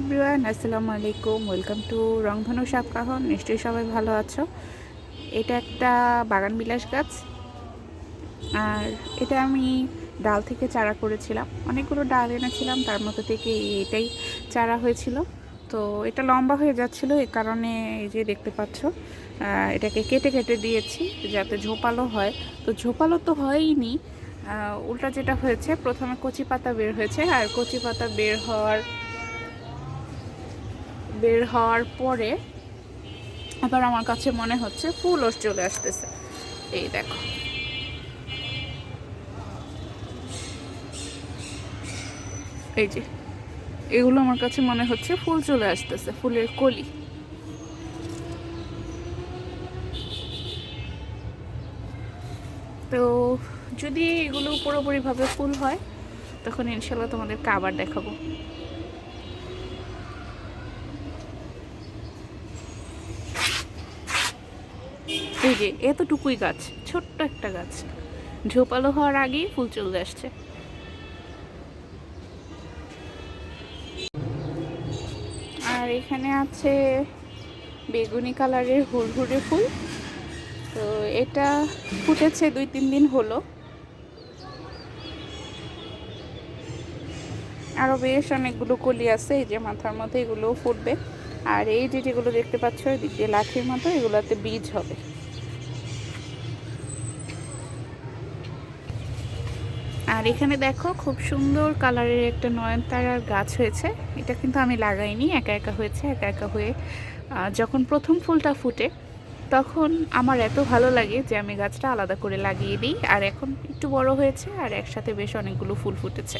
Everyone, আসসালামু আলাইকুম। Welcome to রংধনু সাপকাহন। নিশ্চয়ই সবাই ভালো আছো। এটা একটা বাগান বিলাস গাছ। আর এটা আমি ডাল থেকে চারা করেছিলাম। অনেকগুলো ডাল এনেছিলাম, তার মধ্যে থেকে এটাই চারা হয়েছিল। তো এটা লম্বা হয়ে যাচ্ছিল, এ কারণে এই যে দেখতে পাচ্ছ এটাকে কেটে কেটে দিয়েছি যাতে ঝোপালো হয়। তো ঝোপালো তো হয়ইনি। উল্টা যেটা হয়েছে, প্রথমে কচি পাতা বের হয়েছে। আর কচি পাতা বের হওয়ার বের হওয়ার পরে আবার আমার কাছে মনে হচ্ছে ফুলও চলে আসতেছে। এই দেখো। এই যে, এগুলো আমার কাছে মনে হচ্ছে ফুল চলে আসতেছে, ফুলের কলি। তো যদি এগুলো পুরোপুরিভাবে ফুল হয়, তখন ইনশাল্লাহ তোমাদেরকে আবার দেখাবো। এই যে, এতটুকুই গাছ, ছোট্ট একটা গাছ। ঝোপালো হওয়ার আগেই ফুল চলে আসছে। আর এখানে আছে বেগুনি কালারের হুড়হুড়ে ফুল। তো এটা ফুটেছে দুই তিন দিন হলো। আরও বেশ অনেকগুলো কলি আছে, এই যে মাথার মধ্যে এগুলোও ফুটবে। আর এই যেগুলো দেখতে পাচ্ছ, এদিক দিয়ে লাঠির মতো, এগুলোতে বীজ হবে। আর এখানে দেখো খুব সুন্দর কালারের একটা নয়নতারার গাছ হয়েছে। এটা কিন্তু আমি লাগাইনি, একা একা হয়েছে, একা একা হয়ে যখন প্রথম ফুলটা ফুটে, তখন আমার এত ভালো লাগে যে আমি গাছটা আলাদা করে লাগিয়ে দিই। আর এখন একটু বড় হয়েছে আর একসাথে বেশ অনেকগুলো ফুল ফুটেছে।